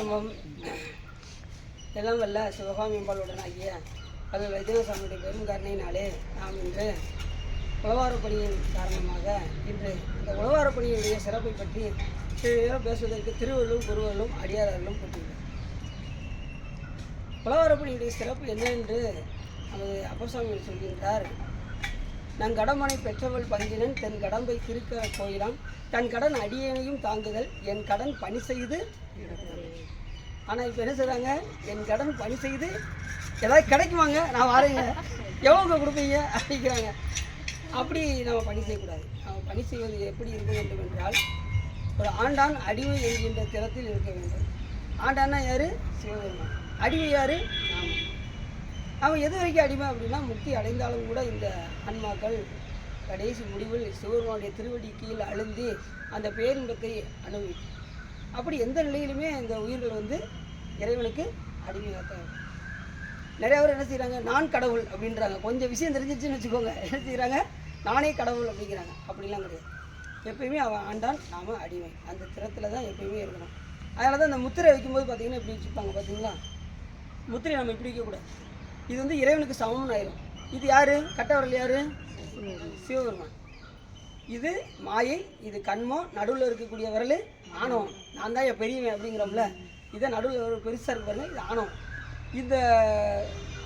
குடும்பம் எல்லாம் வல்ல சிவகாமி அம்பாளுடன் ஆகிய அது வைத்தியசாமியுடைய பெரும் கருணையினாலே நாம் இன்று உழவார பணியின் காரணமாக இன்று இந்த உழவார பணியினுடைய சிறப்பை பற்றி சிறிது பேசுவதற்கு திருவள்ளும் குருவர்களும் அடியாரர்களும் போட்டுள்ளனர் உழவார பணியுடைய சிறப்பு என்ன என்று நமது அப்பசாமி சொல்கின்றார். நன் கடமனை பெற்றவள் பங்கினன் தன் கடம்பை திருக்க கோயிலாம் தன் கடன் அடியனையும் தாங்குதல் என் கடன் பணி செய்து ஆனால் இப்போ என்ன செய்கிறாங்க என் கடன் பணி செய்து ஏதாவது கிடைக்குவாங்க நான் வரேங்க. எவ்வளோங்க கொடுப்பீங்க? அப்படிங்கிறாங்க. அப்படி நம்ம பணி செய்யக்கூடாது. நம்ம பணி செய்வது எப்படி இருக்க வேண்டும் என்றால் ஒரு ஆண்டான் அடிமை என்கின்ற திறத்தில் இருக்க வேண்டும். ஆண்டான்னா யார்? சிவபெருமான். அடிமை யார்? நாம. அவன் எது வரைக்கும் அடிமை அப்படின்னா முக்தி அடைந்தாலும் கூட இந்த ஆன்மாக்கள் கடைசி முடிவில் சிவபெருமானுடைய திருவடி கீழே அழுந்து அந்த பேரின்பத்தை அனுபவிக்கும். அப்படி எந்த நிலையிலுமே இந்த உயிர்கள் வந்து இறைவனுக்கு அடிமையாகத்தான் நிறைய பேர் என்ன செய்கிறாங்க நான் கடவுள் அப்படின்றாங்க. கொஞ்சம் விஷயம் தெரிஞ்சிச்சுன்னு வச்சுக்கோங்க. என்ன செய்கிறாங்க நானே கடவுள் அப்படிங்கிறாங்க. அப்படிலாம் கிடையாது. எப்பயுமே அவன் ஆண்டான் நாம் அடிமை. அந்த திறத்தில் தான் எப்பயுமே இருக்கணும். அதனால தான் இந்த முத்திரை வைக்கும்போது பார்த்திங்கன்னா இப்படி வச்சுப்பாங்க. பார்த்தீங்களா? முத்திரை நம்ம இப்படி வைக்கக்கூடாது. இது வந்து இறைவனுக்கு சமம்னு ஆயிரும். இது யார்? கட்டவரல் யாரு? சிவபெருமான். இது மாயை இது கண்மம் நடுவில் இருக்கக்கூடிய விரல் ஆணவம். நான் தான் என் பெரியவன் அப்படிங்கிறோம்ல. இதை நடுவில் ஒரு பெருசாக இருக்கு பாருங்கள் இது ஆணவம். இந்த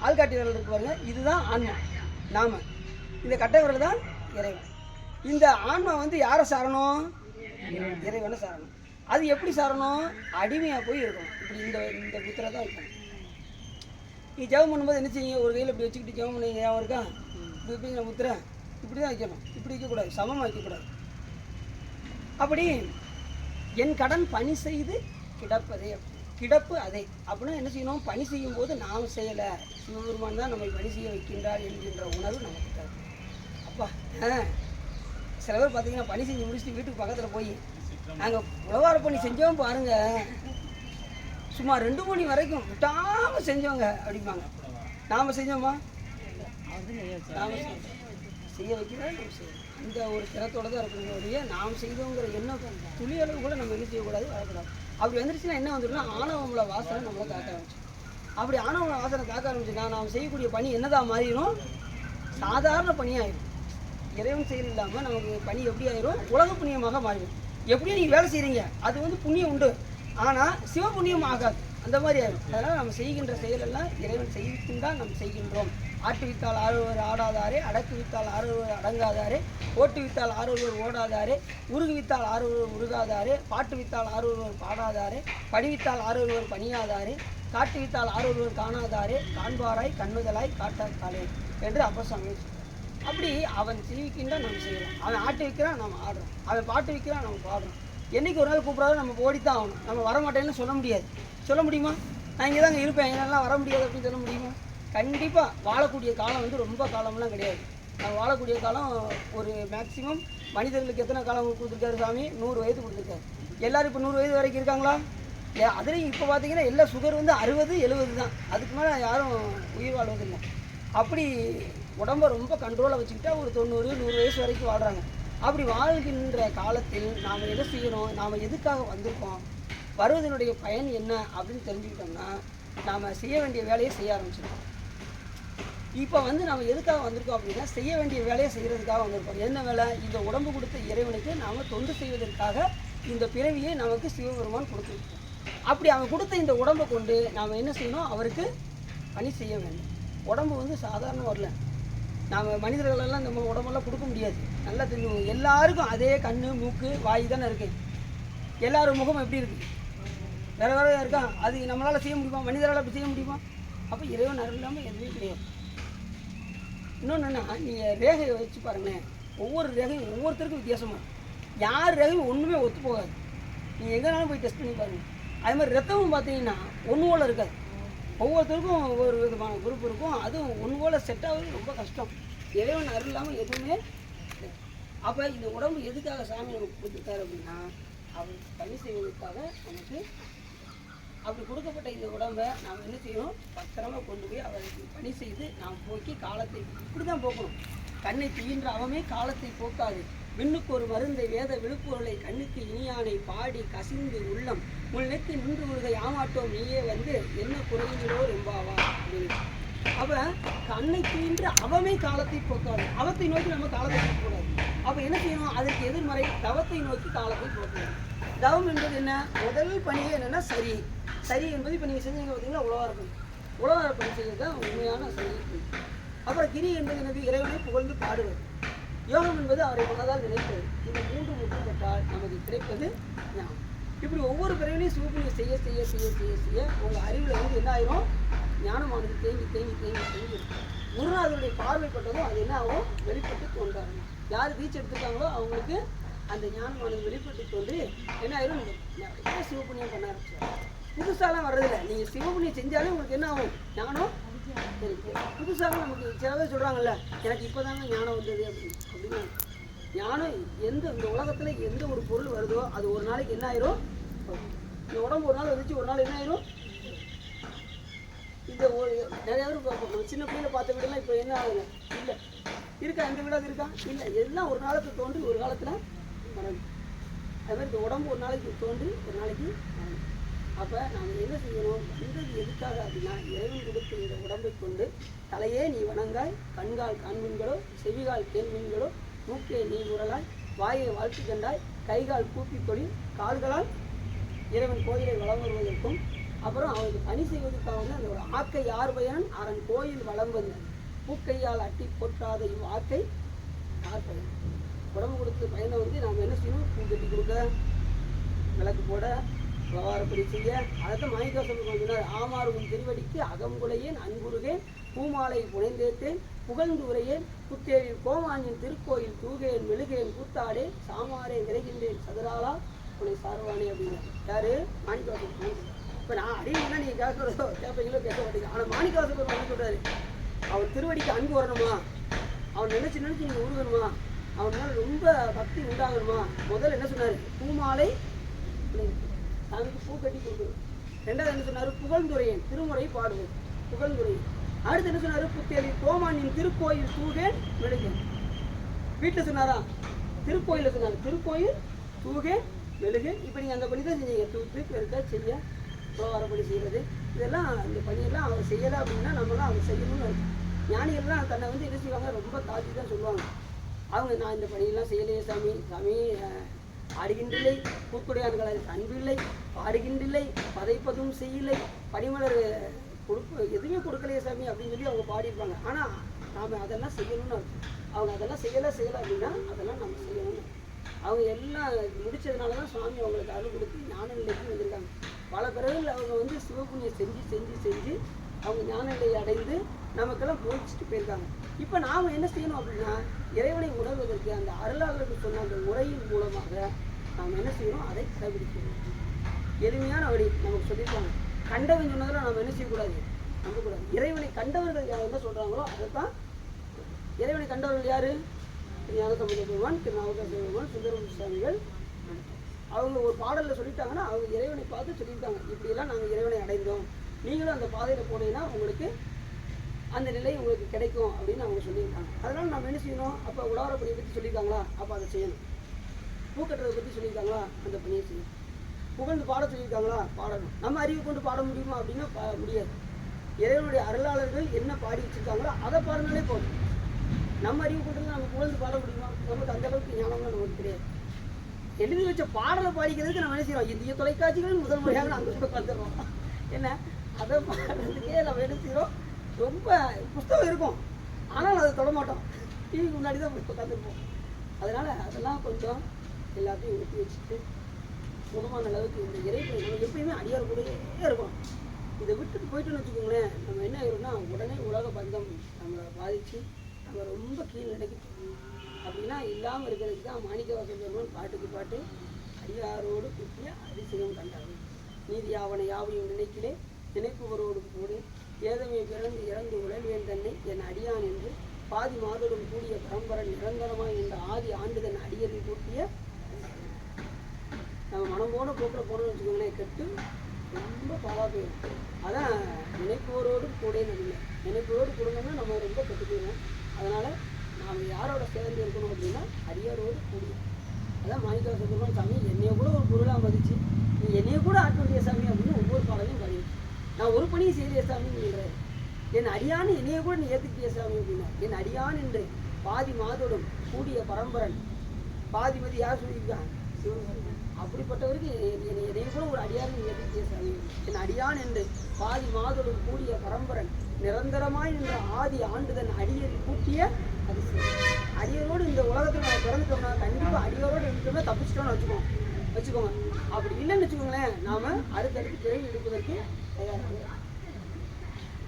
ஆள்காட்டி விரல் இருக்கு பாருங்கள் இதுதான் ஆன்மா நாம. இந்த கட்டை விரல் தான் இறைவன். இந்த ஆன்மா வந்து யாரை சாரணும்? இறைவனை சாரணும். அது எப்படி சாரணும்? அடிமையாக போய் இருக்கணும் இப்படி இந்த இந்த புத்திர தான் இருக்கணும் நீ ஜெபம் பண்ணும்போது என்ன செய்யுங்க ஒரு கையில் இப்படி வச்சுக்கிட்டு ஜெபம் பண்ணி ஞாபகம் இருக்கா? இப்படி இப்படி நான் இப்படி தான் வைக்கணும். இப்படி வைக்கக்கூடாது. சமமாக வைக்கக்கூடாது. அப்படி என் கடன் பணி செய்து கிடப்பதே கிடப்பு அதை அப்படின்னா என்ன செய்யணும்? பணி செய்யும் போது நாம் செய்யலை. சிவபெருமான் தான் நம்மை பணி செய்ய வைக்கின்றார் என்கின்ற உணர்வு நமக்கு தேவை அப்பா ஆ. சில பேர் பார்த்தீங்கன்னா பணி செஞ்சு முடிச்சுட்டு வீட்டுக்கு பக்கத்தில் போய் நாங்கள் உழவார பணி செஞ்சோம் பாருங்க. சும்மா ரெண்டு மணி வரைக்கும் விட்டாமல் செஞ்சவங்க அப்படிம்பாங்க. நாம் செஞ்சோமா? நாம் செய்ய வைக்கிறதா நம்ம செய்யணும். இந்த ஒரு திறத்தோட தான் இருக்கணும். நாம் செய்தோங்கிற எண்ணம் துளி அளவு கூட நம்ம என்ன செய்யக்கூடாது வரக்கூடாது. அப்படி வந்துருச்சுன்னா என்ன வந்துடும்னா ஆணவங்கள வாசனை நம்மளை காக்க ஆரம்பிச்சு அப்படி ஆணவங்கள வாசனை காக்க ஆரம்பிச்சுன்னா நாம் செய்யக்கூடிய பணி என்னதான் மாறிடும்? சாதாரண பணியாயிடும் இறைவன் செயல் இல்லாமல் நமக்கு பணி எப்படி ஆயிரும்? உலக புண்ணியமாக மாறிடும். எப்படியும் நீங்கள் வேலை செய்கிறீங்க அது வந்து புண்ணியம் உண்டு. ஆனால் சிவ புண்ணியம் ஆகாது. அந்த மாதிரி ஆயிடும் அதனால் நம்ம செய்கின்ற செயலெல்லாம் இறைவன் செய்து தான் நம்ம செய்கின்றோம். ஆட்டு வித்தால் ஆறுவர் ஆடாதாரே அடக்கு வித்தால் ஆறுவர் அடங்காதாரே ஓட்டு வித்தால் ஆறுவர் ஓடாதாரே உருகு வித்தால் ஆறுவர் உருகாதாரே பாட்டு வித்தால் ஆறுவர் பாடாதாரே படிவித்தால் ஆறுவர் பணியாதாரே காட்டு வித்தால் ஆறுவர் காணாதாரே காண்பாராய் கண்ணுதலாய் காட்டாத்தாளே என்று அப்பசாமி அப்படி அவன் செய்விக்கின்ற நம்ம செய்கிறோம் அவன் ஆட்டு விற்கிறான் நம்ம ஆடுறோம். அவன் பாட்டு விற்கிறான் நம்ம பாடுறோம். என்னைக்கு ஒரு நாள் கூப்பிடாத நம்ம ஓடித்தான் ஆகணும். நம்ம வர மாட்டேன்னு சொல்ல முடியாது. சொல்ல முடியுமா? நான் இங்கே தாங்க இருப்பேன். என்னெல்லாம் வர முடியாது அப்படின்னு சொல்ல முடியுமா? கண்டிப்பாக வாழக்கூடிய காலம் வந்து ரொம்ப காலம்லாம் கிடையாது. நம்ம வாழக்கூடிய காலம் ஒரு மேக்ஸிமம் மனிதர்களுக்கு எத்தனை காலம் கொடுத்துருக்காரு சாமி? நூறு வயது கொடுத்துருக்காரு. எல்லோரும் இப்போ நூறு வயது வரைக்கும் இருக்காங்களா? ஏ அதுலேயும் இப்போ பார்த்தீங்கன்னா எல்லா சுகர் வந்து அறுபது எழுபது தான். அதுக்கு மேலே யாரும் உயிர் வாழ்வதில்லை. அப்படி உடம்ப ரொம்ப கண்ட்ரோலாக வச்சுக்கிட்டா ஒரு தொண்ணூறு நூறு வயசு வரைக்கும் வாழ்கிறாங்க அப்படி வாழ்கின்ற காலத்தில் நாம் என்ன செய்யணும்? நாம் எதுக்காக வந்திருக்கோம்? வருவதனுடைய பயன் என்ன? அப்படின்னு தெரிஞ்சுக்கிட்டோம்னா நாம் செய்ய வேண்டிய வேலையை செய்ய ஆரம்பிச்சிருக்கோம் இப்போ வந்து நம்ம எதுக்காக வந்திருக்கோம் அப்படின்னா செய்ய வேண்டிய வேலையை செய்கிறதுக்காக வந்திருக்கோம். என்ன வேலை? இந்த உடம்பு கொடுத்த இறைவனுக்கு நாம் தொண்டு செய்வதற்காக இந்த பிறவியை நமக்கு சிவபெருமான் கொடுத்துருக்கோம் அப்படி அவன் கொடுத்த இந்த உடம்பை கொண்டு நாம் என்ன செய்யணும்? அவருக்கு பணி செய்ய வேண்டும். உடம்பு வந்து சாதாரண வரல நாம் மனிதர்களெல்லாம் நம்ம உடம்பெல்லாம் கொடுக்க முடியாது. நல்லா தெரியும் எல்லாருக்கும் அதே கண் மூக்கு வாய் தானே இருக்கு. எல்லாரும் முகம் எப்படி இருக்குது வேறு வேறு இருக்கா அது நம்மளால் செய்ய முடியுமா? மனிதரால் அப்படி செய்ய முடியுமா? அப்போ இறைவன் அருள் இல்லாமல் எதுவுமே கிடையாது. இன்னொன்று நீங்கள் ரேகையை வச்சு பாருங்களேன். ஒவ்வொரு ரேகையும் ஒவ்வொருத்தருக்கும் வித்தியாசமாக யார் ரேகையும் ஒன்றுமே ஒத்து போகாது. நீங்கள் எங்கேனாலும் போய் டெஸ்ட் பண்ணி பாருங்கள் அதே மாதிரி ரத்தமும் பார்த்தீங்கன்னா ஒன்று போல் இருக்காது. ஒவ்வொருத்தருக்கும் ஒவ்வொரு விதமான குரூப் இருக்கும். அதுவும் ஒன்று போல் செட் ஆகுறது ரொம்ப கஷ்டம். இறைவன் அருள் இல்லாமல் எதுவுமே அப்போ இந்த உடம்பு எதுக்காக சாமி நமக்கு கொடுத்துருக்காரு அப்படின்னா அவர் பணி செய்வதற்காக நமக்கு அப்படி கொடுக்கப்பட்ட இந்த உடம்பை நாம் என்ன செய்யணும்? பத்திரமா கொண்டு போய் அவருக்கு பணி செய்து நாம் போக்கி காலத்தை இப்படி தான் போக்கணும். கண்ணை தீயின்ற அவமே காலத்தை போக்காது. விண்ணுக்கு ஒரு மருந்தை வேத விழுப்புகளை கண்ணுக்கு இனியானை பாடி கசிந்து உள்ளம். முள் நெத்தி நின்று உருக யாமா நீயே வந்து என்ன குறைந்தோ என்பாவா? அப்படின்னு. அவ கண்ணை தீன்ற அவமே காலத்தை போக்காது. அவத்தை நோக்கி நம்ம காலத்தை போகக்கூடாது. அப்ப என்ன செய்யணும்? அதற்கு எதிர்மறை தவத்தை நோக்கி காலத்தை போக்கணும். தவம் என்பது என்ன? முதல் பணியே என்னன்னா சரி. சரி என்பது இப்போ நீங்கள் செஞ்சீங்க பார்த்தீங்களா உழவாரப்பணி உழவாரப்பணி செய்யறது தான் உண்மையான சரி. அப்புறம் கிரி என்பது என்னது? இறைவனை புகழ்ந்து பாடுவது யோகம் என்பது அவரை மனதால் நினைப்பது. இந்த மூன்று முற்று பெற்றால் நமக்கு கிடைப்பது ஞானம். இப்படி ஒவ்வொரு பிறவிலையும் சிவபுணியை செய்ய செய்ய செய்ய செய்ய செய்ய உங்கள் அறிவில் வந்து என்ன ஆயிரும்? ஞானமானது தேங்கி தேங்கி தேங்கி தேங்கி இருக்கும். குருநாதருடைய பார்வைப்பட்டதும் அது என்ன ஆகும்? வெளிப்பட்டு தோன்றாங்க யார் தீட்சை எடுத்துட்டாங்களோ அவங்களுக்கு அந்த ஞானமானது வெளிப்பட்டு தோன்றி என்ன ஆயிரும்? நிறைய சிவபுண்ணியம் பண்ண ஆரம்பிச்சாங்க புதுசாலாம் வர்றதில்ல. நீங்கள் சிவபுண்ணியம் செஞ்சாலே உங்களுக்கு என்ன ஆகும்? ஞானம்? சரி புதுசாக நமக்கு சில பேர் சொல்கிறாங்கல்ல எனக்கு இப்போ தாங்க ஞானம் வந்தது அப்படின்னு. அப்படின்னா ஞானம் எந்த இந்த உலகத்தில் எந்த ஒரு பொருள் வருதோ அது ஒரு நாளைக்கு என்ன ஆயிரும்? இந்த உடம்பு ஒரு நாள் வந்துச்சு ஒரு நாள் என்ன ஆயிரும்? இந்த ஒரு நிறைய பேர் சின்ன பிள்ளையில பார்த்த வீடெல்லாம் இப்போ என்ன ஆகுது? இல்லை. இருக்கா? இந்த வீடாவது இருக்கா? இல்லை. எல்லாம் ஒரு காலத்தில் தோன்றி ஒரு காலத்தில் மறந்து அது மாதிரி இந்த உடம்பு ஒரு நாளைக்கு தோன்றி ஒரு நாளைக்கு அப்போ நாம் என்ன செய்யணும்? வந்தது எதுக்காக அப்படின்னா இறைவன் கொடுத்து இந்த உடம்பை கொண்டு தலையே நீ வணங்காய் கண்கால் காண்மீன்களோ செவிகால் கேள்மீன்களோ மூக்கே நீ உரலாய் வாயை வாழ்த்து கண்டாய் கைகால் கூப்பி தொழில் கால்களால் இறைவன் கோயிலை வளம் வருவதற்கும் அப்புறம் அவனுக்கு பணி செய்வதற்காக வந்து அந்த ஒரு ஆக்கை யார் பயன் அவன் கோயில் வளம் வந்தது பூக்கையால் அட்டி போற்றாத இவ் ஆக்கை யார் பயன் உடம்பு கொடுத்து பயனை வந்து நாம் என்ன செய்யணும்? பூ கட்டி கொடுக்க விளக்கு போட விவகாரப்படி செய்ய அதைத்தான் மாணிக்காசம் சொன்னார் ஆமாறு உன் திருவடிக்கு அகம்புலையேன் அன்புருகேன் பூமாலை புனைந்தேத்தேன் புகழ்ந்து உரையேன் புத்தேரில் கோமானின் திருக்கோயில் தூகேன் மெழுகேன் கூத்தாடே சாமாரே விரைகின்றேன் சதுராலா உன்னை சார்வானே அப்படின்னு யாரு? மாணிக்கவாசம் இப்போ நான் அடிக்கணும்னா நீங்கள் கேட்குறதோ கேட்பீங்களோ கேட்க மாட்டீங்க. ஆனால் மாணிக்கவாசம் என்ன சொல்கிறாரு அவர் திருவடிக்கு அன்பு வரணுமா? அவன் நினைச்சு நினைச்சு நீங்கள் உருகணுமா? அவன் மேலே ரொம்ப பக்தி உண்டாகணுமா? முதல்ல என்ன சொன்னார்? பூமாலை அதுக்கு பூ கட்டி கொடுக்கணும் ரெண்டாவது என்ன சொன்னார்? புகழ்ந்துரையன் திருமுறை பாடுவோம். புகழ்ந்துரையன் அடுத்து என்ன சொன்னார்? புத்தேரி கோமானின் திருக்கோயில் தூகேன் மெழுகேன் வீட்டில் சொன்னாரா? திருக்கோயிலில் சொன்னார். திருக்கோயில் தூகேன் மெழுகேன் இப்போ நீங்கள் அந்த பணி தான் செஞ்சீங்க தூத்து பெருக்க செய்ய பணி செய்கிறது இதெல்லாம் இந்த பணியெல்லாம் அவர் செய்யலை அப்படின்னா நம்மளாம் அவர் செய்யணும்னு இருக்கு ஞானிகள்லாம் தன்னை வந்து என்ன செய்வாங்க? ரொம்ப தாழ்த்தி தான் சொல்லுவாங்க. அவங்க நான் இந்த பணியெல்லாம் செய்யலையே சாமி. சாமி ஆடுகின்றில்லை பூக்குடையான்களை அன்பில்லை பாடுகின்றில்லை பதைப்பதும் செய்யலை பனிமலர் கொடுப்பு எதுவுமே கொடுக்கலையே சாமி அப்படின்னு சொல்லி அவங்க பாடியிருப்பாங்க. ஆனால் நாம் அதெல்லாம் செய்யணும்னு அர்த்தம். அவங்க அதெல்லாம் செய்யலை செய்யலை அப்படின்னா அதெல்லாம் நம்ம செய்யணும்னு அவங்க எல்லாம் முடித்ததுனால தான் சுவாமி அவங்களுக்கு அருள் கொடுத்து ஞான நிலைக்கு வந்திருக்காங்க. பல பிறகு அவங்க வந்து சிவபுண்ணியம் செஞ்சு செஞ்சு செஞ்சு அவங்க ஞான நிலையை அடைந்து நமக்கெல்லாம் போதிச்சுட்டு போயிருக்காங்க. இப்போ நாம் என்ன செய்யணும் அப்படின்னா இறைவனை உணர்வதற்கு அந்த அருளாளர்கள் சொன்ன அந்த முறையின் மூலமாக நாம் என்ன செய்யணும்? அதை கடைபிடிக்கணும். எளிமையான வழி நமக்கு சொல்லியிருக்காங்க. கண்டவன் சொன்னதெல்லாம் நாம் என்ன செய்யக்கூடாது? நம்பக்கூடாது. இறைவனை கண்டவர்கள் யார் என்ன சொல்கிறாங்களோ அதை தான் இறைவனை கண்டவர்கள் யாரு? ஞானசம்பந்த பெருமான் திரு நாவுக்கரசு பெருமான் சுந்தரமூர்த்தி சுவாமிகள். அவங்க ஒரு பாடலில் சொல்லிட்டாங்கன்னா அவங்க இறைவனை பார்த்து சொல்லியிருக்காங்க. இப்படியெல்லாம் நாங்கள் இறைவனை அடைந்தோம். நீங்களும் அந்த பாதையில் போனீங்கன்னா உங்களுக்கு அந்த நிலை உங்களுக்கு கிடைக்கும் அப்படின்னு அவங்க சொல்லியிருக்காங்க. அதனால் நம்ம என்ன செய்யணும்? அப்போ உடாரப்பணியை பற்றி சொல்லியிருக்காங்களா? அப்போ அதை செய்யணும். பூக்கட்டுறதை பற்றி சொல்லியிருக்காங்களா? அந்த பணியை செய்யணும். புகழ்ந்து பாட சொல்லியிருக்காங்களா? பாடணும். நம்ம அறிவு கொண்டு பாட முடியுமா அப்படின்னா பா- முடியாது. இறைவனுடைய அருளாளர்கள் என்ன பாடி வச்சிருக்காங்களோ அதை பாடினாலே போதும். நம்ம அறிவு கொண்டு நம்ம புகழ்ந்து பாட முடியுமா? நமக்கு அந்த அளவுக்கு ஞானம்லாம் நமக்கு கிடையாது. எழுதி வச்ச பாடலை பாடிக்கிறதுக்கு நம்ம என்ன செய்யறோம்? இந்திய தொலைக்காட்சிகள் முதல் முறையாக நாங்கள் கூட பார்த்துருவோம் என்ன? அதை பாடுறதுக்கே நம்ம என்ன செய்கிறோம் ரொம்ப புஸ்தகம் இருக்கும். ஆனால் அதை தொட மாட்டோம். டிவிக்கு முன்னாடி தான் போய் உட்காந்துருப்போம் அதனால் அதெல்லாம் கொஞ்சம் எல்லாத்தையும் ஊற்றி வச்சுட்டு சுகமான அளவுக்கு இந்த இறைப்பை நம்ம எப்பயுமே அடியார் கூடயே இருக்கும் இதை விட்டுட்டு போயிட்டோம்னு வச்சுக்கோங்களேன் நம்ம என்ன ஆயிரும்னா உடனே உலக பந்தம் நம்மளை பாதித்து நம்ம ரொம்ப கீழ் நிலைக்கு அப்படின்னா இல்லாமல் இருக்கிறதுக்கு தான் மாணிக்க பெருமான் பாட்டுக்கு பாட்டு அடியாரோடு குட்டிய அதிசயம் கண்டாரு நீதி யாவனை யாவையும் நினைக்கிறே நினைப்பவரோடு கூட ஏதமே பிறந்து இறந்து உழல்வேன் தன்னை என் அடியான் என்று பாதி மாதோடும் கூடிய பரம்பரன் நிரந்தரமாய் என்ற ஆதி ஆண்டுதன் அடியதை கூட்டிய நம்ம மனம் போன போக்கில் போனோம்னு வச்சுக்கோங்களேன் கெட்டு ரொம்ப பாவா போயிடும் அதான் நினைப்போரோடு கூட நடுங்க நினைப்போரோடு கொடுங்கன்னா நம்ம ரொம்ப கெட்டு போயிடும் அதனால் நாம் யாரோட சேர்ந்து இருக்கணும் அப்படின்னா அடியாரோடு கூடிய அதான் மாணிக்கா சொல்லுவோம் சாமி என்னைய கூட ஒரு பொருளாக மதிச்சு நீ என்னைய கூட ஆட்களுடைய சாமி அப்படின்னு ஒவ்வொரு பாடலையும் நான் ஒரு பணியும் செய்யலையே சாமிங்கிறாரு என் அடியான் என்னைய கூட நீ ஏத்துக்கிட்டிய சாமி அப்படின்னா என் அடியான் என்று பாதி மாதோடும் கூடிய பரம்பரன் பாதிமதி யார் சொல்லியிருக்கான்? சிவன் அப்படிப்பட்டவருக்கு என்னை என்னைய கூட ஒரு அடியான் நீ ஏத்துக்கிட்டிய சாமி? என் அடியான் என்று பாதி மாதோடும் கூடிய பரம்பரன் நிரந்தரமாய் நின்ற ஆதி ஆண்டுதன் அடியரில் கூட்டிய அதிசயம். அடியரோடு இந்த உலகத்தில் நான் பிறந்துட்டோம்னா கண்டிப்பாக அடியரோடு இருந்தோம்னா தப்பிச்சிட்டோம்னு வச்சுக்கோங்க வச்சுக்கோங்க. அப்படி இல்லைன்னு வச்சுக்கோங்களேன் நாம் அடுத்தடுத்து பிறகு எடுப்பதற்கு தயாராக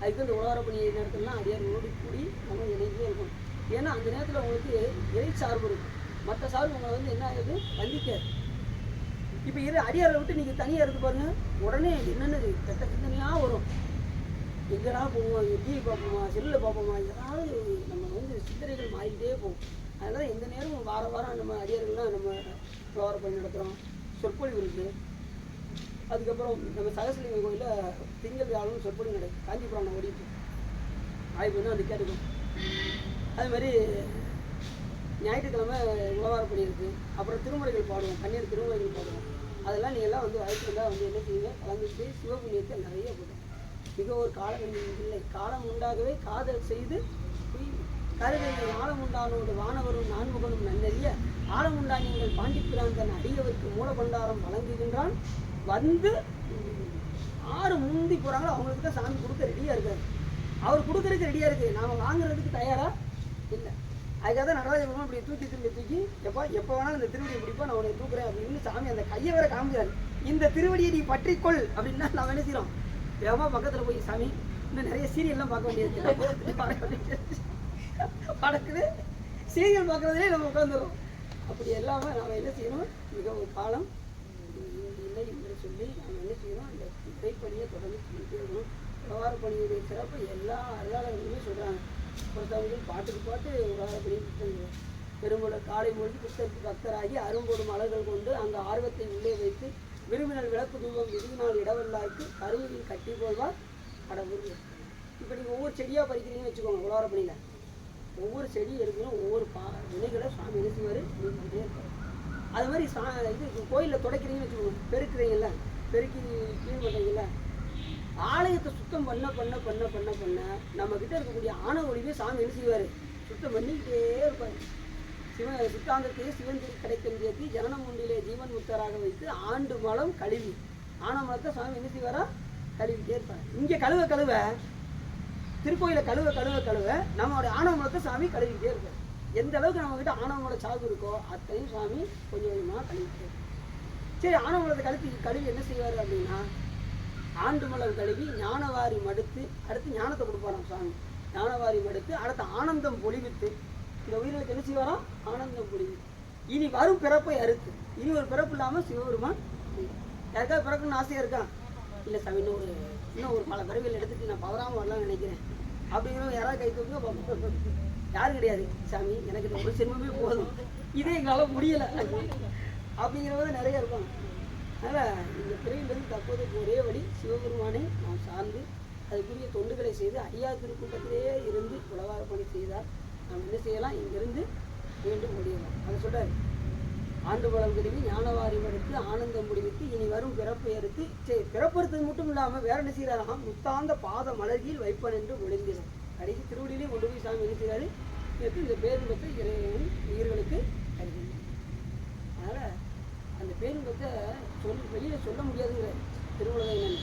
அதுக்கு இந்த உலகார பணி நேரத்துலலாம் அடியார் ஓடி கூடி நம்ம இணைஞ்சே இருக்கும் ஏன்னா அந்த நேரத்தில் உங்களுக்கு இறை சார்பு இருக்கும் மற்ற சார்பு உங்களை வந்து என்ன ஆகுது? வந்திக்காது இப்போ இரு அடியாரை விட்டு நீங்கள் தனியாக இருந்து பாருங்க. உடனே என்னென்னது? கெட்ட சிந்தனையாக வரும். எங்கடா போவோம்? டிவி பார்ப்போமா? செல்லில் பார்ப்போமா? ஏதாவது நம்ம வந்து சிந்தனைகள் மாறிக்கிட்டே போகும். அதனால் எந்த நேரமும் வார வாரம் நம்ம அடியார்கள்லாம் நம்ம விவகாரம் பணி நடத்துகிறோம் சொற்பொழிவு இருக்குது அதுக்கப்புறம் நம்ம சகசலிங்க கோயிலில் திங்கள் வியாழனும் சொற்பொழி நடக்கும் காஞ்சிபுரம் ஓடிட்டு வாய்ப்பு வந்து அது கேட்டுக்கும். அது மாதிரி ஞாயிற்றுக்கிழமை உழவார பணி இருக்குது அப்புறம் திருமுறைகள் பாடுவோம். கண்ணீர் திருமுறைகள் பாடுவோம். அதெல்லாம் நீங்கள் எல்லாம் வந்து வாய்ப்பு இருந்தால் வந்து என்ன செய்யுங்க கலந்துட்டு சிவபுண்ணியத்தை நிறைய போடும் மிக ஒரு காலம் இல்லை. காலம் உண்டாகவே காதல் செய்து கருதையை ஆழம் உண்டானோடு வானவரும் நான்முகனும் நன்னறிய ஆழம் உண்டா நீங்கள் பாண்டிப்பிராந்தன் அடியவருக்கு மூலபண்டாரம் வழங்குகின்றான். வந்து உம், ஆறு முந்தி போகிறாங்களோ அவங்களுக்கு தான் சாமி கொடுக்க ரெடியாக இருக்காரு. அவர் கொடுக்கறதுக்கு ரெடியாக இருக்குது நாம் வாங்குறதுக்கு தயாரா? இல்லை. அதுக்காக தான் நடராஜ அப்படி இப்படி தூக்கி திரும்பி தூக்கி எப்போ எப்போ வேணாலும் இந்த திருவடியை பிடிப்பா நான் உன்னை தூக்குறேன் அப்படின்னு சாமி அந்த கையை வேற காமிக்கிறாரு. இந்த திருவடியை நீ பற்றிக்கொள் அப்படின்னா நான் என்ன செய்யறோம்? வேகமாக பக்கத்தில் போய் சாமி இன்னும் நிறைய சீரியல்லாம் பார்க்க வேண்டியது வேண்டியது. படக்குது. சீரியல் பார்க்குறதுலேயே நம்ம உட்காந்துரும் அப்படி எல்லாமே நாம் என்ன செய்யணும்? மிகவும் காலம் இல்லை சொல்லி நாம் என்ன செய்யணும்? அந்த இறைப்பணியை தொடர்ந்து செஞ்சுட்டே இருக்கணும் உழவார பணியுடைய சிறப்பு எல்லா அருளாளர்களுமே சொல்கிறாங்க ஒருத்தவர்கள் பாட்டுக்கு பாட்டு உழவார பணியை கொடுத்தாங்க பெரும்புல காலை மொழி புத்தருக்கு பக்தராகி அரும்பொடு மலர்கள் கொண்டு அந்த ஆர்வத்தை உள்ளே வைத்து விரும்பினர் விளக்கு தூவம் விரும்பினால் இடவல்லாய்க்கு கருவியில் கட்டி போல்வார் கடவுள். இப்போ நீங்கள் ஒவ்வொரு செடியாக பறிக்கிறீங்கன்னு வச்சுக்கோங்க உழவார பணியில். ஒவ்வொரு செடி எடுக்கணும் ஒவ்வொரு பா வினைகளை சுவாமி என்ன செய்வார்? அது மாதிரி சா இது கோயிலில் துடைக்கிறீங்கன்னு வச்சுக்கோங்க பெருக்கு பெருக்கி க்ளீன் பண்ணுறீங்கல்ல ஆலயத்தை சுத்தம் பண்ண பண்ண பண்ண பண்ண பண்ண நம்ம கிட்ட இருக்கக்கூடிய ஆணவ ஒளிவே சாமி என்ன செய்வார்? சுத்தம் பண்ணிக்கிட்டே இருப்பார். சிவன் சுத்தாந்தத்தையே சிவன் திரு கிடைக்கின்றேத்தி ஜனனம் முண்டிலே ஜீவன் முத்தராக வைத்து ஆண்டு மலம் கழுவி. ஆன மலத்தை சாமி என்ன செய்வாரா? கழுவிட்டே இருப்பார். இங்கே கழுவ கழுவ திருக்கோயில கழுவ கழுவ கழுவ நம்மளுடைய ஆணவ மலத்தை சாமி கழுவிக்கிட்டே இருப்பார். எந்த அளவுக்கு நம்ம கிட்ட ஆணவமோட சாகு இருக்கோ அத்தனையும் சாமி கொஞ்சம் கொஞ்சமாக கழுவிட்டே இருப்பார். சரி ஆணவமலத்தை கழுப்பி கழுவி என்ன செய்வார் அப்படின்னா ஆண்டு மலர் கழுவி ஞானவாரி மடுத்து அடுத்து ஞானத்தை கொடுப்பாராம் சாமி ஞானவாரி மடுத்து அடுத்து ஆனந்தம் பொழிவித்து இந்த உயிர்களுக்கு என்ன செய்வாராம் ஆனந்தம் பொழிவு இனி வரும் பிறப்பை அறுத்து. இனி ஒரு பிறப்பு இல்லாமல் சிவபெருமான் யாருக்காவது பிறக்கணும்னு ஆசையாக இருக்கான் இல்லை சாமி இன்னும் ஒரு இன்னும் ஒரு பல பிறவிகள் எடுத்துட்டு நான் பவராமல் வரலாம்னு நினைக்கிறேன். அப்படிங்கிறவங்க யாராவது கை தூக்குங்க யாரும் கிடையாது? சாமி எனக்கு இந்த ஒரு சிரமமே போதும். இதே எங்களால் முடியலை. அப்படிங்கிறவங்க நிறைய இருப்பாங்க. அதனால் இந்த பிறையிலிருந்து தற்போதைக்கு ஒரே வழி சிவபெருமானை நாம் சார்ந்து அதுக்குரிய தொண்டுகளை செய்து அடியா திருக்கூட்டத்திலேயே இருந்து உலகார பணி செய்தால் நாம் என்ன செய்யலாம்? இங்கிருந்து மீண்டும் முடியலாம். அதை சொல்கிறார் ஆண்டு பலம் கருவி ஞானவாரி எடுத்து ஆனந்தம் முடிவித்து இனி வரும் பிறப்பை எடுத்து சரி பிறப்பறுத்தது மட்டும் இல்லாமல் வேற என்ன செய்கிறாராம் முத்தாந்த பாத மலர்கியில் வைப்பன் என்று ஒளிந்திடும். கடைசி திருவடியிலே கொண்டு போய் சாமி என்ன செய்கிறாரு இந்த பேருந்தத்தை இறைவன் உயிர்களுக்கு அறிவிக்கிறார் அதனால் அந்த பேருந்தத்தை சொல் வெளியில் சொல்ல முடியாதுங்கிற திருவிழா என்னன்னு.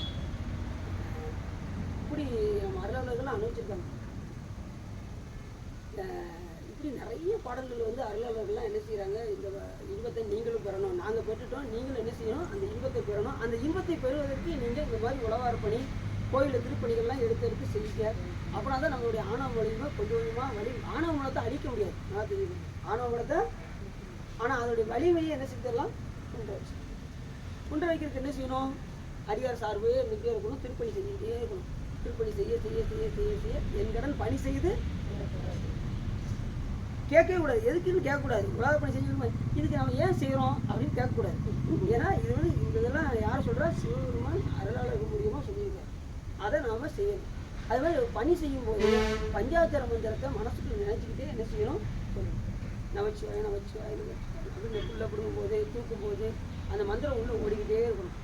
இப்படி நம்ம அருளாளர்கள்லாம் அனுபவிச்சிருக்காங்க. இப்படி நிறைய பாடல்கள் வந்து அருளாளர்கள்லாம் என்ன செய்கிறாங்க இந்த இன்பத்தை நீங்களும் பெறணும். நாங்கள் பெற்றுட்டோம் நீங்களும் என்ன செய்யணும்? அந்த இன்பத்தை பெறணும். அந்த இன்பத்தை பெறுவதற்கு நீங்கள் இந்த மாதிரி உழவாறு பணி கோயிலில் திருப்பணிகள்லாம் எடுத்து எடுத்து செய்யுங்க. அப்படின்னா தான் நம்மளுடைய ஆணவ மூலியமாக கொஞ்சம் கொஞ்சமாக வலி ஆணவ மூலத்தை அழிக்க முடியாது. நல்லா தெரியுது ஆணவ மூலத்தை ஆனால் அதனுடைய வலிமையை என்ன செஞ்சிடலாம் குன்ற வச்சு குன்ற வைக்கிறதுக்கு என்ன செய்யணும்? அடியார் சார்பு இருந்துகிட்டே இருக்கணும். திருப்பணி செஞ்சுக்கிட்டே இருக்கணும். திருப்பணி செய்ய செய்ய செய்ய செய்ய செய்ய என் கடன் பணி செய்து கேட்கவே கூடாது. எதுக்குன்னு கேட்கக்கூடாது. உலக பணி செஞ்சுக்கணும்? இதுக்கு நம்ம ஏன் செய்கிறோம் அப்படின்னு கேட்கக்கூடாது. ஏன்னா இது வந்து இந்த இதெல்லாம் யார் சொல்கிறா சிவபெருமான் அருளாளர் மூலியமாக சொல்லியிருக்காரு. அதை நாம் செய்யணும். அது மாதிரி பணி செய்யும்போது பஞ்சாச்சர மந்திரத்தை மனசுக்குள்ள நினச்சிக்கிட்டே என்ன செய்யணும்? சொல்லணும் நமச்சிவாய் நமச்சிவாய் நமச்சிவாய. அப்படின்னு புள்ள பிடுங்கும் போது தூக்கும் போது அந்த மந்திரம் உள்ள ஓடிக்கிட்டே இருக்கணும்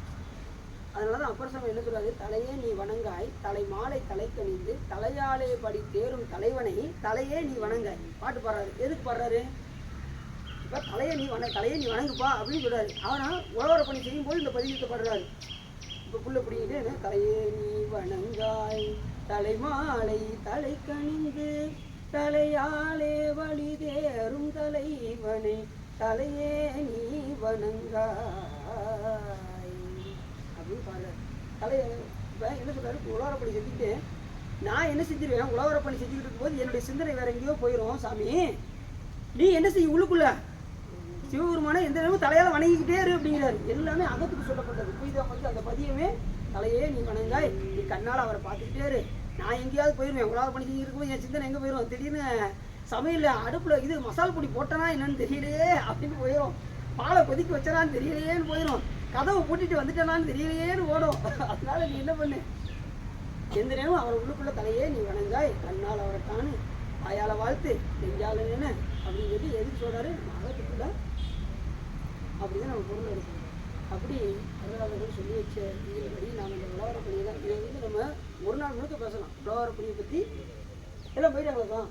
அதனால தான் அப்பர் சமயம் என்ன சொல்றாரு தலையே நீ வணங்காய் தலை மாலை தலை கணிந்து தலையாலே படி தேரும் தலைவனை தலையே நீ வணங்காய். பாட்டு பாடுறாரு. எதுக்கு பாடுறாரு? இப்போ தலையை நீ வண தலையை நீ வணங்குப்பா அப்படின்னு சொல்றாரு. ஆனால் உழவர பணி செய்யும்போது இந்த பதிகத்தை பாடுறாரு. இப்போ புள்ள பிடிங்கிட்டு தலையே நீ வணங்காய் தலைமாலை தலை கணிந்து தலையாலே வழி தேரும் தலைவனை தலையே நீ வணங்காய். அப்படின்னு பாடுறாரு. தலையை இப்போ என்ன சொல்றாரு? உலகப்படி பணி செஞ்சுக்கிட்டு நான் என்ன செஞ்சிருவேன்? உழவர பண்ணி செஞ்சுக்கிட்டு இருக்கும்போது என்னுடைய சிந்தனை வேற எங்கேயோ போயிடும் சாமி. நீ என்ன செய்ய உள்ளுக்குள்ள? சிவபெருமான எந்த நேரமும் தலையால வணங்கிக்கிட்டே இரு அப்படிங்கிறாரு. எல்லாமே அகத்துக்கு சொல்லப்பட்டது. புரியுதா வந்து அந்த பதியமே தலையே நீ வணங்காய். நீ கண்ணால் அவரை பார்த்துக்கிட்டே இரு. நான் எங்கேயாவது போயிருவேன். உழவர் பண்ணி செஞ்சு இருக்கும்போது என் சிந்தனை எங்கே போயிடும் திடீர்னு சமையல்ல அடுப்பில் இது மசால் பொடி போட்டனா என்னன்னு தெரியலையே அப்படின்னு போயிடும் பாலை கொதிக்க வச்சனான்னு தெரியலையேன்னு போயிடும் கதவை பூட்டிட்டு வந்துட்டேனான்னு தெரியலையேன்னு ஓடும். அதனால நீ என்ன பண்ணு? எந்த நேரமும் அவர் உள்ளுக்குள்ள தலையே நீ வணங்காய். கண்ணால் அவரை காணு. வாயால வாழ்த்து. நெஞ்சால என்ன அப்படின்னு சொல்லி எதுக்கு சொல்றாரு? அகத்துக்குள்ள அப்படிதான் நம்ம பொருள் எடுக்கணும் அப்படி அருளாளர்கள் சொல்லி வச்ச இதுபடி நாம் இந்த உலவர பணியை தான் இதை வந்து நம்ம ஒரு நாள் முழுக்க பேசலாம். உலவர பணியை பற்றி எல்லாம் போயிட்டு அவ்வளோதான்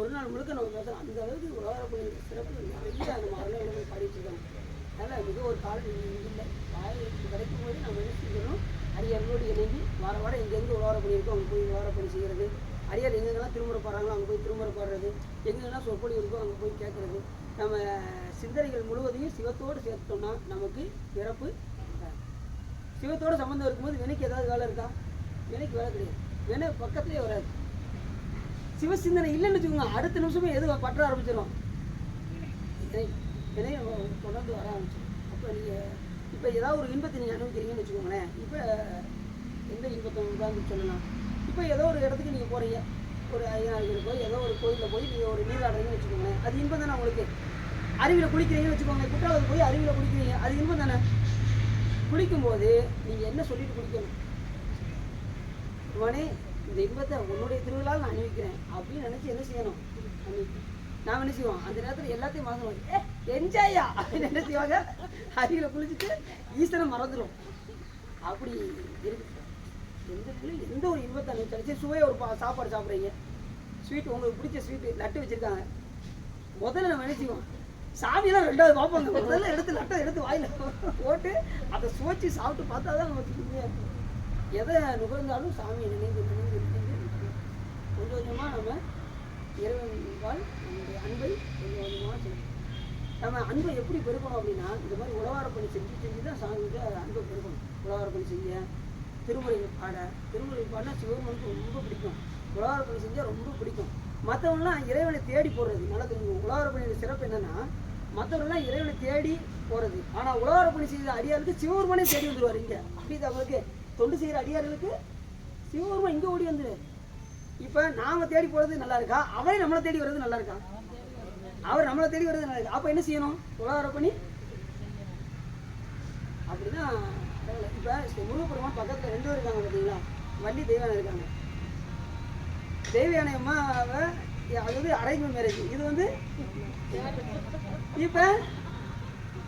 ஒரு நாள் முழுக்க நம்ம பேசலாம் அந்த அளவுக்கு உலவர பணி சிறப்பு நிறைய அந்த அருளாளர்கள் பாடி வச்சிருக்காங்க அதனால் மிக ஒரு காலம் இல்லை. வாய்ப்பு கிடைக்கும் போது நம்ம என்ன செஞ்சிடணும் அரியர்களோடு இணைந்து வார வாரம் எங்கெங்கே உலவர இருக்கோ அங்கே போய் உலவர பண்ணி செய்கிறது அரியர் எங்கெங்கெல்லாம் திருமுறை பாடுறாங்களோ அங்கே போய் திருமுறை பாடுறது. எங்கெங்கெல்லாம் சொற்பொழி இருக்கோ அங்கே போய் கேட்குறது. நம்ம சிந்தனைகள் முழுவதையும் சிவத்தோடு சேர்த்தோம்னா நமக்கு பிறப்பு சிவத்தோடு சிவத்தோட சம்மந்தம் இருக்கும்போது வினைக்கு ஏதாவது வேலை இருக்கா? வினைக்கு வேலை கிடையாது. வினை பக்கத்துலேயே வராது. சிவசிந்தனை இல்லைன்னு வச்சுக்கோங்க. அடுத்த நிமிஷமே எது பற்ற ஆரம்பிச்சிடும் வினை தொடர்ந்து வர ஆரம்பிச்சிடும் அப்போ நீங்கள் இப்போ ஏதாவது ஒரு இன்பத்தை நீங்கள் அனுபவிக்கிறீங்கன்னு வச்சுக்கோங்களேன். இப்போ எந்த இன்பத்தை உதாரணத்துக்கு சொல்லலாம்? இப்போ ஏதோ ஒரு இடத்துக்கு நீங்கள் போகிறீங்க ஒரு ஐயனாருக்கு போய் ஏதோ ஒரு கோயிலில் போய் நீங்கள் ஒரு நீராடுறீங்கன்னு வச்சுக்கோங்களேன். அது இன்பம் தானே உங்களுக்கு? அருவியில் குளிக்கிறீங்கன்னு வச்சுக்கோங்க. குற்றாலத்துக்கு போய் அருவியில் குளிக்கிறீங்க. அது இன்பம் தானே? குளிக்கும்போது நீங்கள் என்ன சொல்லிட்டு குளிக்கணும்? இவனே இந்த இன்பத்தை உன்னுடைய திருவிழாவில் நான் அணிவிக்கிறேன் அப்படின்னு நினச்சி என்ன செய்யணும்? அணிவிக்கணும் நாம் என்ன செய்வோம்? அந்த நேரத்தில் எல்லாத்தையும் மறந்துடுவோம் ஏ என்ஜாயா! அப்படின்னு என்ன செய்வாங்க? அருவியில் குளிச்சுட்டு ஈசனை மறந்துடும் அப்படி இருக்கு. எந்த எந்த ஒரு இன்பத்தை அனுபவிச்சாலும் சரி சுவையை ஒரு பா- சாப்பாடு சாப்பிட்றீங்க. ஸ்வீட் உங்களுக்கு பிடிச்ச ஸ்வீட்டு நட்டு வச்சுருக்காங்க. முதல்ல நம்ம என்ன செய்வோம்? சாமியெல்லாம் ரெண்டாவது பார்ப்பாங்க. முதல்ல எடுத்து நட்டை எடுத்து வாயில் போட்டு அதை சுவைச்சு சாப்பிட்டு பார்த்தா தான் நமக்கு இருக்கும் எதை நுகர்ந்தாலும் சாமியை நினைந்து கொஞ்சம் கொஞ்சமாக நம்ம இறைவன்பால் நம்முடைய அன்பை கொஞ்சம் கொஞ்சமாக செலுத்தணும் நம்ம அன்பை எப்படி பெருக்கணும் அப்படின்னா இந்த மாதிரி உழவார பணி செஞ்சு செஞ்சு தான் சாமிக்கு அன்பை பெருக்கணும். உழவார பணி செய்ய திருமுறைகள் பாட திருமுறைகள் பாடினா சிவபெருமானுக்கு ரொம்ப பிடிக்கும். உழவார பணி செஞ்சால் ரொம்ப பிடிக்கும். மற்றவங்களாம் இறைவனை தேடி போடுறது நல்லா தெரியும் உழவார பணியோட சிறப்பு என்னன்னா மற்றவர்கள்லாம் இறைவனை தேடி போகிறது ஆனால் உழவார பணி செய்த அடியாருக்கு சிவபெருமானே தேடி வந்துடுவார் இங்கே. அப்படி அவங்களுக்கு தொண்டு செய்கிற அடியார்களுக்கு சிவபெருமான் இங்கே ஓடி வந்துடுவார் இப்போ நாம தேடி போகிறது நல்லா இருக்கா? அவரே நம்மளை தேடி வர்றது நல்லா இருக்கா? அவர் நம்மளை தேடி வர்றது நல்லா இருக்கா? அப்போ என்ன செய்யணும்? உலக பண்ணி அப்படிதான் இப்போ முருகப்பெருமான் பக்கத்தில் ரெண்டு பேர் இருக்காங்க பார்த்தீங்களா வள்ளி தெய்வானை இருக்காங்க. தேவியானை அம்மாவை அதாவது அரைமை மேரேஜ் இது வந்து இப்போ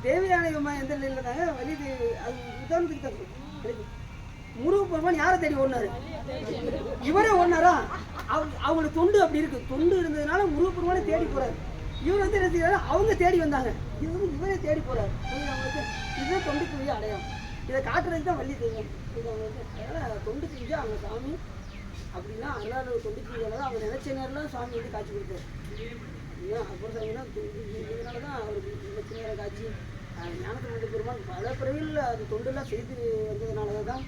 தேவியானை அம்மா எந்த நிலையில் இருந்தாங்க வள்ளி தேவி அது உதாரணத்துக்கு தான் முருகப்பெருமான் யாரை தேடி ஓடினாரு? இவரே ஓடினாரா? அவங்களுக்கு தொண்டு அப்படி இருக்கு. தொண்டு இருந்ததுனால முருகப்பெருமானே தேடி போறாரு. இவர் வந்து என்ன செய்யறாரு அவங்க தேடி வந்தாங்க. இது வந்து இவரே தேடி போறாரு. புரியுதா உங்களுக்கு? இதுதான் தொண்டுக்குரிய அடையாளம். இதை காட்டுறதுக்கு தான் வள்ளி தெய்வம் அதனால தொண்டு செஞ்சு அவங்க சாமி அப்படின்னா அல்லாத தொண்டு செஞ்சாலும் அவங்க நினைச்ச நேரம் சாமி வந்து காட்சி கொடுத்தாரு ஏன் அப்புறம் சாமினா இதனால தான் அவருக்கு நினைச்ச நேரம் காட்சி. ஞானத்தை வந்து பெருமாள் பல பிறவியில் அந்த தொண்டுலாம் செய்து வந்ததுனால தான்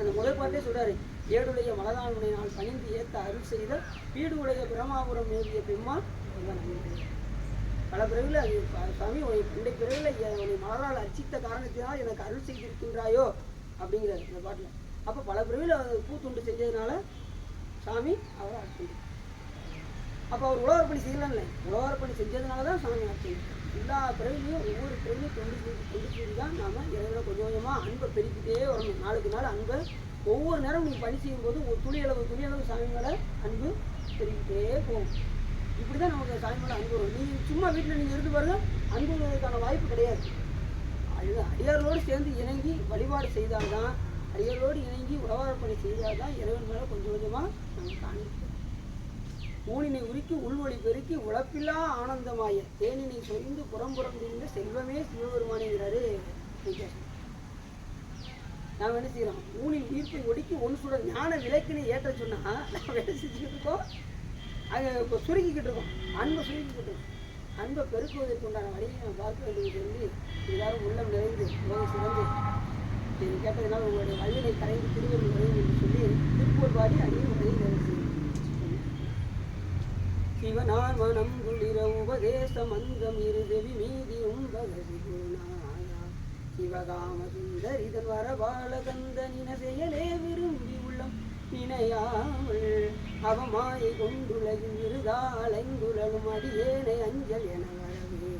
அந்த முதல் பாட்டே சொல்றாரு ஏடுடைய மலதானுடைய நாள் பணிந்து ஏத்த அருள் செய்த வீடு உடைய பிரமாபுரம் மேவிய பெம்மாள் பல பிறகுல அது சாமி உன்னை இந்த பிறவியில் உன்னை மலரால் அர்ச்சித்த காரணத்தினால் எனக்கு அருள் செய்திருக்கின்றாயோ? அப்படிங்கிறாரு இந்த பாட்டில். அப்போ பல பிறவியில் பூத்துண்டு செஞ்சதுனால சாமி அவரை அர்ச்சனை அப்போ அவர் உழவர் உழவர்பணி செய்யலாம்ல உழவர்பணி செஞ்சதுனால தான் சாமி அர்ச்சனை எல்லா பிறவிலையும் ஒவ்வொரு பிறவிலையும் தொண்டு செய்து கொண்டு தான் நாம் இறைவனை கொஞ்சம் கொஞ்சமாக அன்பை பெருக்கிட்டே வரணும். நாளுக்கு நாள் அன்பை ஒவ்வொரு நேரம் நீங்கள் பணி செய்யும்போது ஒரு துளி அளவு துளி அளவு சாமி மேலே அன்பு பெருக்கிட்டே போகும். இப்படி தான் நமக்கு சாமி மேலே அன்பு வரும். நீங்கள் சும்மா வீட்டில் நீங்கள் இருந்து பாருங்க அன்புக்கான வாய்ப்பு கிடையாது. அதுதான் அடியார்களோடு சேர்ந்து இணங்கி வழிபாடு செய்தால்தான் அடியார்களோடு இணங்கி உழவாரப்பணி செய்தால்தான் இறைவன் மேலே கொஞ்சம் கொஞ்சமாக நம்ம அன்பு ஊனினை உருக்கி உள்வொளி பெருக்கி உழப்பில்லா ஆனந்தமாய. தேனினை சொரிந்து புறம்புறம் தெரிந்த செல்வமே சிவபெருமானேங்கிறாரு நாம் என்ன செய்யறோம்? ஊனின் உயிர்ப்பை ஒடுக்கி ஒன்று சுட ஞான விளக்கினை ஏற்ற சொன்னா நாம் என்ன செஞ்சுக்கிட்டு இருக்கோம்? அங்கே இப்போ சுருக்கிக்கிட்டு இருக்கோம். அன்பை சுருக்கிக்கிட்டு இருக்கோம். அன்பை பெருக்குவதற்கு உண்டான வழியை நாம் பார்க்க வேண்டியது சொல்லி எல்லாரும் உள்ளம் நிறைந்து உலக சிறந்து இது கேட்டதுனால் உங்களுடைய வல்லினை கரைந்து திருவள்ளுவர் வரையும் என்று சொல்லி திருப்பூர் பாடி அடியும் வழி சிவனார் மனம் குளிர உபதேச மந்தம் இருதவி மீதி உம்பகசி குருநாயா சிவகாம சுந்தரிதன் வரபால செயலே விரும்பி உள்ளம் நினையாமல் அவமாயை கொண்டுலகின் விருதாளைங்குழலும் அடியேனை அஞ்சல் என வரவே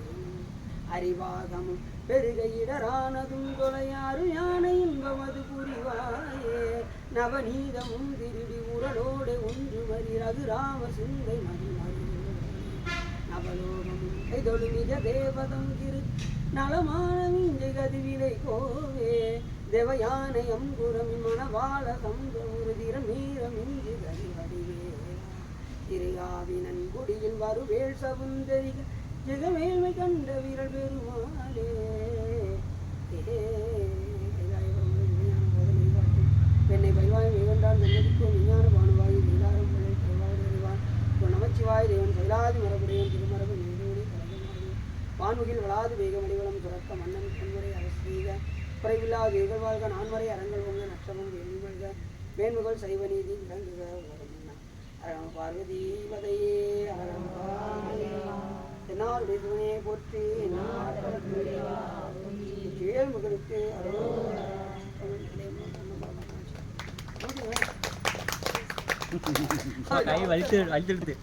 அறிவாகமும் பெருகையிடரானதும் தொலையாறு யானை இன்பமது புரிவாயே நவநீதமும் திருடி உரலோடு ஒன்று மறி ரகுராம சிந்தை நவலோகமும் கைதொழு நிஜ தேவதம் திரு நலமான கதிவிலை கோவே தேவயானை குரமி மணவாள சந்த உறுதிரம் மீரம் இஞ்சி கதிவடிவே திருகாவினன் குடியில் வருவேள் சவுந்தரிக ஜெகமேல்மை கண்ட வீரல் பெருமாளே பெண்ணை பயில்வாய் மிகண்டால் வெள்ளடிக்கும் விஞ்ஞான நமச்சிவாய் தேவன் கைலாதி மரபுடையன் திருமரபு நீண்டோடி வான்முகில் வளாது வேகமடிவளம் துறக்க மன்னன் பொன்முறை அரசீக குறைவில்லாத இகழ்வாழ்க நான்வரை அரங்கள் உங்க நட்சமும் வெள்ளிமழ்க மேன்முகள் சைவ நீதி விளங்குக ஓரமன்னா பார்வதி பதையே அரணம் தென்னாருடைய சிவனையை போற்றி ஏழ் மகளுக்கு கை வலித்து வலித்து